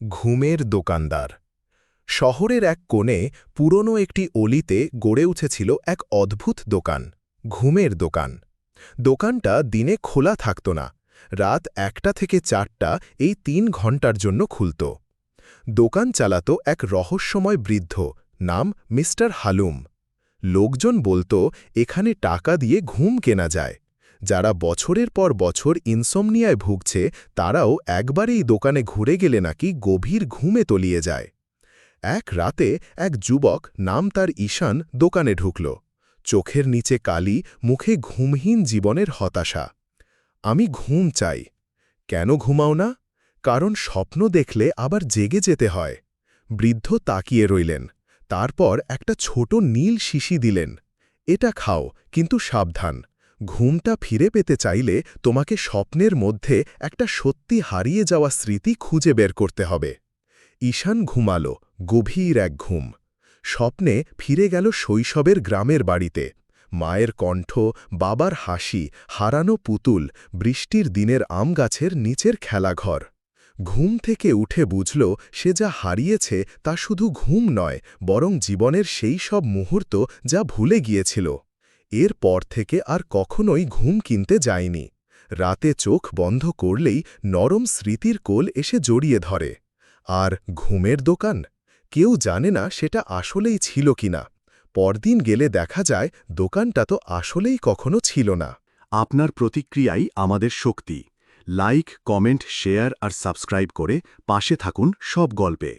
ঘুমের দোকানদার। শহরের এক কোণে পুরনো একটি অলিতে গড়ে উঠেছিল এক অদ্ভুত দোকান, ঘুমের দোকান। দোকানটা দিনে খোলা থাকত না, রাত একটা থেকে চারটা এই তিন ঘণ্টার জন্য খুলত। দোকান চালাত এক রহস্যময় বৃদ্ধ, নাম মিস্টার হালুম। লোকজন বলতো, এখানে টাকা দিয়ে ঘুম কেনা যায়। যারা বছরের পর বছর ইনসোমনিয়ায় ভুগছে, তারাও একবারেই দোকানে ঘুরে গেলে নাকি গভীর ঘুমে তলিয়ে যায়। এক রাতে এক যুবক নাম তার ঈশান দোকানে ঢুকল। চোখের নিচে কালি, মুখে ঘুমহীন জীবনের হতাশা। আমি ঘুম চাই। কেন ঘুমাও না? কারণ স্বপ্ন দেখলে আবার জেগে যেতে হয়। বৃদ্ধ তাকিয়ে রইলেন। তারপর একটা ছোট নীল শিশি দিলেন। এটা খাও, কিন্তু সাবধান। ঘুমটা ফিরে পেতে চাইলে তোমাকে স্বপ্নের মধ্যে একটা সত্যি হারিয়ে যাওয়া স্মৃতি খুঁজে বের করতে হবে। ঈশান ঘুমালো, গভীর এক ঘুম। স্বপ্নে ফিরে গেল শৈশবের গ্রামের বাড়িতে। মায়ের কণ্ঠ, বাবার হাসি, হারানো পুতুল, বৃষ্টির দিনের আম গাছের নিচের খেলাঘর। ঘুম থেকে উঠে বুঝল সে যা হারিয়েছে তা শুধু ঘুম নয়, বরং জীবনের সেই সব মুহূর্ত যা ভুলে গিয়েছিল। এর পর থেকে আর কখনোই ঘুম কিনতে যায়নি। রাতে চোখ বন্ধ করলেই নরম স্মৃতির কোল এসে জড়িয়ে ধরে। আর ঘুমের দোকান? কেউ জানে না সেটা আসলেই ছিল কিনা। পরদিন গেলে দেখা যায়, দোকানটা তো আসলেই কখনো ছিল না। আপনার প্রতিক্রিয়াই আমাদের শক্তি। লাইক, কমেন্ট, শেয়ার আর সাবস্ক্রাইব করে পাশে থাকুন সব গল্পে।